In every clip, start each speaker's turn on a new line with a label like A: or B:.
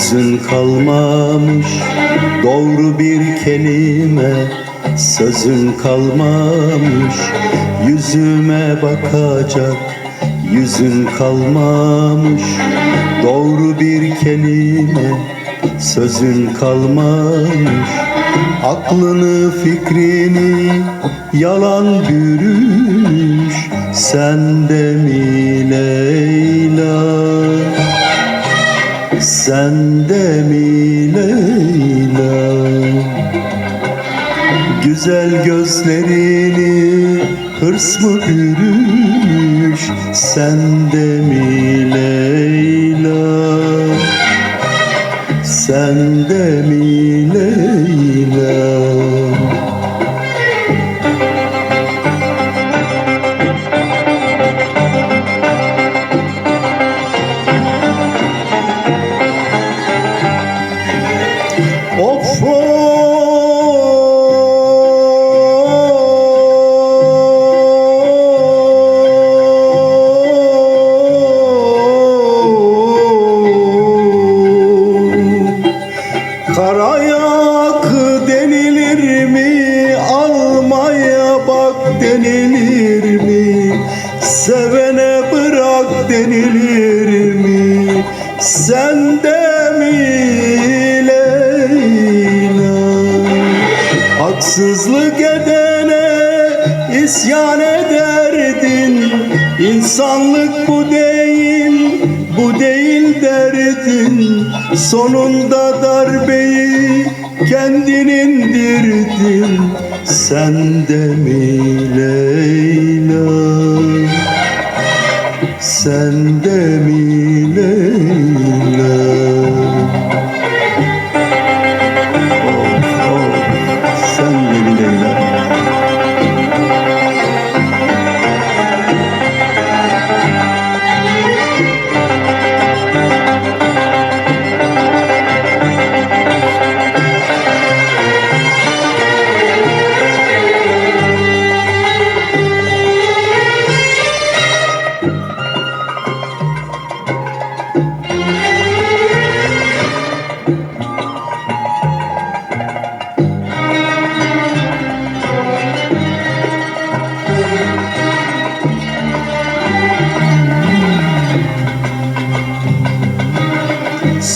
A: Sözün kalmamış. Doğru bir kelime Sözün kalmamış. Yüzüme bakacak Yüzün kalmamış. Doğru bir kelime Sözün kalmamış. Aklını fikrini yalan bürümüş. Sen de mi Sen de mi Leyla? Güzel gözlerini hırs mı bürümüş? Sen de mi Leyla? Sen de mi Leyla Sevene bırak denilir mi? Sen de mi Leyla? Haksızlık edene isyan ederdin İnsanlık bu değil, bu değil derdin Sonunda darbeyi kendin indirdin Sen de mi Leyla? Sen de mi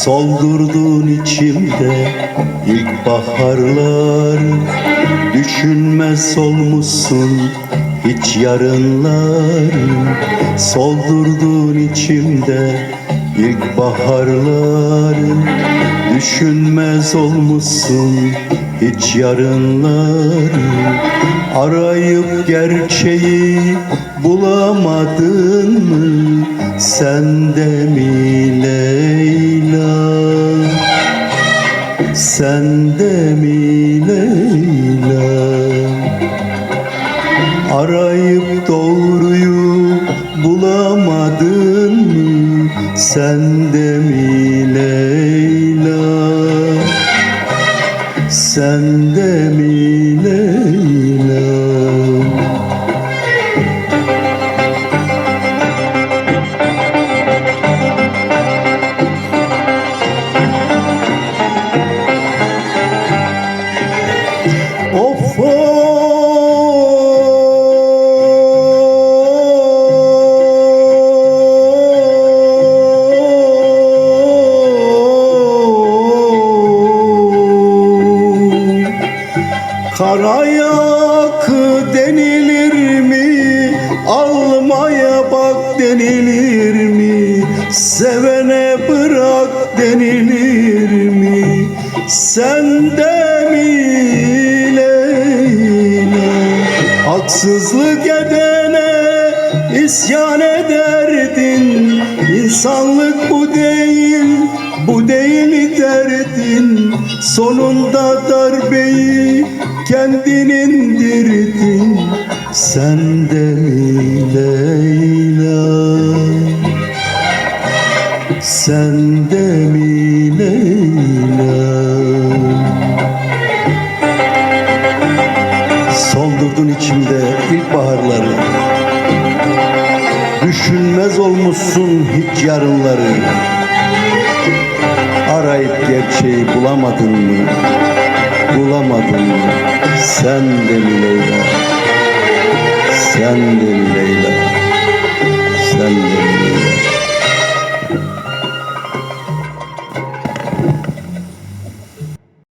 A: Soldurdun içimde ilkbaharlar Düşünmez olmuşsun hiç yarınlar. Soldurdun içimde ilkbaharlar Düşünmez olmuşsun hiç yarınlar. Arayıp gerçeği bulamadın mı? Sen de mi Leyla Sen de mi Leyla? Arayıp doğruyu bulamadın mı? Sen de mi Leyla? Sen de mi Leyla Karayak denilir mi? Almaya bak denilir mi? Sevene bırak denilir mi? Sen de mi Leyla? Haksızlık edene isyan ederdin İnsanlık bu değil, bu değil derdin Sonunda darbeyi kendin indirdin Sen de mi Leyla? Sen de mi Leyla? Soldurdun içimde ilkbaharları Düşünmez olmuşsun hiç yarınları Arayıp şeyi bulamadın mı? Bulamadın mı? Sen de Leyla?